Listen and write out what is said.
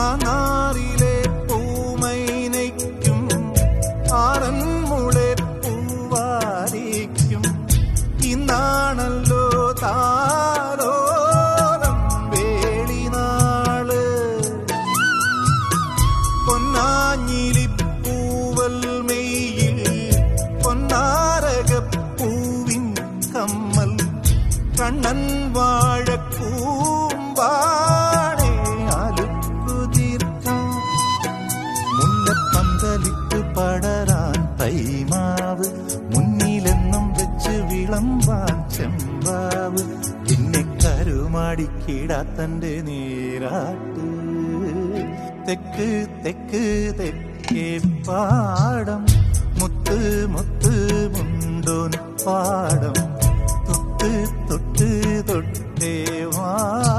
മാനാറിലെ പൂമൈനയ്ക്കും ആറന്മുളെ പൂവാരിക്കും. ഇന്നാണല്ലോ താരോരം വേളിനാൾ. പൊന്നാഞ്ഞിലിപ്പൂവൽ മെയ്യിൽ പൊന്നാരകപ്പൂവിൻ കമ്മൽ. കണ്ണൻ വാഴക്കൂമ്പാണേ തൈമാവ് മുന്നിലെന്നും വെച്ച് വിളമ്പാൻ ചെമ്പാവ്. പിന്നെ കരുമാടിക്കിടാത്തന്റെ നീരാട്ട്. തെക്ക് തെക്ക് തെക്കേ പാടം. മുത്ത് മുത്ത് മുണ്ടോൻ പാടം. തൊട്ട് തൊട്ട് തൊട്ടേ ഇളം